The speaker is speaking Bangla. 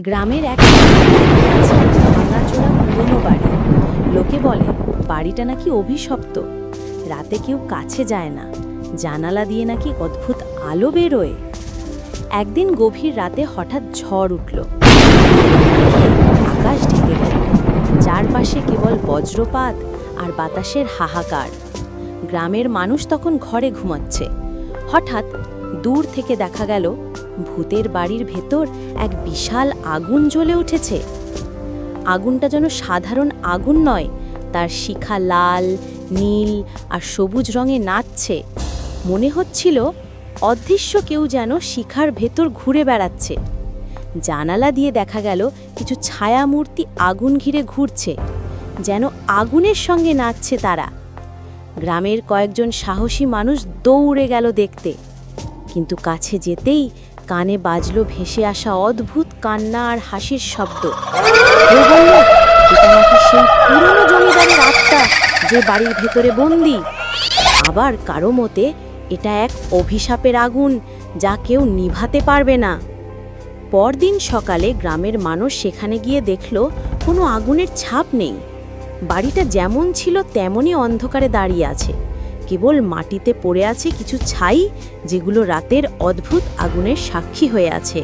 গ্রামের এক ভাঙাচোরা পুরনো বাড়ি। লোকে বলে, বাড়িটা নাকি অভিশপ্ত। রাতে কেউ কাছে যায় না। জানালা দিয়ে নাকি অদ্ভুত আলো বেরোয়। একদিন গভীর রাতে হঠাৎ ঝড় উঠল। আকাশ ঢেকে গেল। চারপাশে কেবল বজ্রপাত আর বাতাসের হাহাকার। গ্রামের মানুষ তখন ঘরে ঘুমাচ্ছে। হঠাৎ দূর থেকে দেখা গেল ভূতের বাড়ির ভেতর এক বিশাল আগুন জ্বলে উঠেছে। আগুনটা যেন সাধারণ আগুন নয়, তার শিখা লাল, নীল আর সবুজ রঙে নাচছে। মনে হচ্ছিল অদৃশ্য কেউ যেন শিখার ভেতর ঘুরে বেড়াচ্ছে। জানালা দিয়ে দেখা গেল কিছু ছায়ামূর্তি আগুন ঘিরে ঘুরছে, যেন আগুনের সঙ্গে নাচছে তারা। গ্রামের কয়েকজন সাহসী মানুষ দৌড়ে গেল দেখতে। কিন্তু কাছে যেতেই কানে বাজলো ভেসে আসা অদ্ভুত কান্না আর হাসির শব্দ। কেউ "এটা নাকি সেই পুরনো জমিদারের আত্মা যে বাড়ির ভেতরে বন্দি? আবার কারও মতে এটা এক অভিশাপের আগুন যা কেউ নিভাতে পারবে না। পরদিন সকালে গ্রামের মানুষ সেখানে গিয়ে দেখল, কোনো আগুনের ছাপ নেই। বাড়িটা যেমন ছিল, তেমনই অন্ধকারে দাঁড়িয়ে আছে। কেবল মাটিতে পড়ে আছে কিছু ছাই যেগুলো রাতের অদ্ভুত আগুনের সাক্ষী হয়ে আছে।